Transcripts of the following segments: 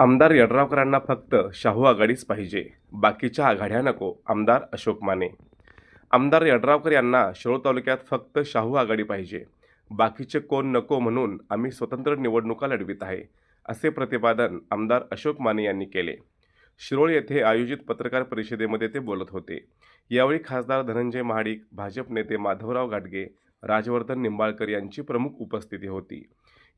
आमदार यड्रावकरांना फक्त शाहू आघाडीच पाहिजे. बाकीच्या आघाड्या नको आमदार अशोक माने. आमदार यड्रावकर यांना शिरोळ तालुक्यात फक्त शाहू आघाडी पाहिजे. बाकीचे कोण नको म्हणून आम्ही स्वतंत्र निवडणुका लढवित आहे असे प्रतिपादन आमदार अशोक माने यांनी केले. शिरोळ येथे आयोजित पत्रकार परिषदेमध्ये ते बोलत होते. यावेळी खासदार धनंजय महाडिक भाजप नेते माधवराव घाटगे राजवर्धन निंबाळकर यांची प्रमुख उपस्थिती होती.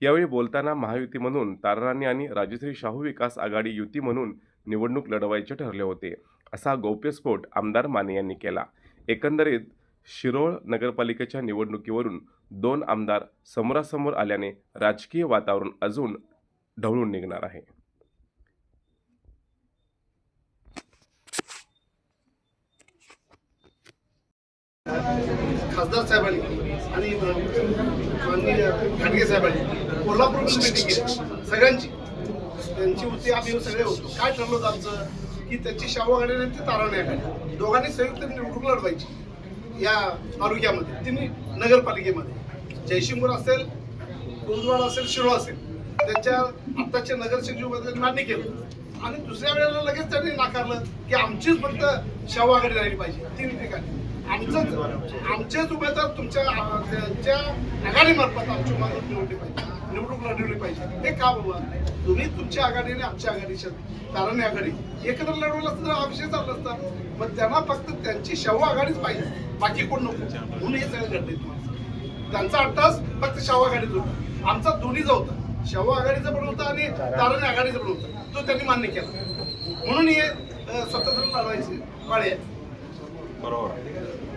यावेळी बोलताना महायुती म्हणून ताराराणी आणि राजश्री शाहू विकास आघाडी युती म्हणून निवडणूक लढवायचे ठरले होते असा गौप्यस्फोट आमदार माने यांनी केला. एकंदरीत शिरोळ नगरपालिकेच्या निवडणुकीवरून दोन आमदार समोरासमोर आल्याने राजकीय वातावरण अजून ढवळून निघणार आहे. खासदार साहेबांनी आणि माननीय खाडगे साहेबांनी कोल्हापूरमध्ये मिटिंग केली. सगळ्यांची. त्यांची होती आम्ही सगळे होतो. काय ठरलं होतं आमचं? की त्याची शाहू आघाडी आणि ती ताराणी आघाडी. दोघांनी संयुक्त निवडणूक लढवायची. या तालुक्यामध्ये. तिन्ही नगरपालिकेमध्ये. जयशिंगपूर असेल कोंदवाड असेल शिरोळ असेल. त्यांच्या आत्ताच्या नगरसेवक मान्य केलं. आणि दुसऱ्या वेळेला लगेच त्यांनी नाकारलं की आमचीच फक्त शाहू आघाडी राहिली पाहिजे. तीन ठिकाणी. आमचंच आमचेच उमेदवार तुमच्या त्यांच्या आघाडीमार्फत आमची उमेदवार निवडली पाहिजे. निवडणूक लढवली पाहिजे. हे का बाबा? तुम्ही तुमच्या आघाडी आणि आमच्या आघाडीच्या ताराणी आघाडी. एकत्र लढवलं असतं तर हा विषय चालला असता. मग त्यांना फक्त त्यांची शाहू आघाडीच पाहिजे. बाकी कोण नको? म्हणून हे सगळं घडलंय तुम्हाला. त्यांचा अट्टास फक्त शाहू आघाडीच होता. आमचा दोन्हीचा होता शाहू आघाडीचा पण होता आणि तारण आघाडीचा पण होता. तो त्यांनी मान्य केला. म्हणून हे स्वतंत्र लढवायचे. पाळी બરોબર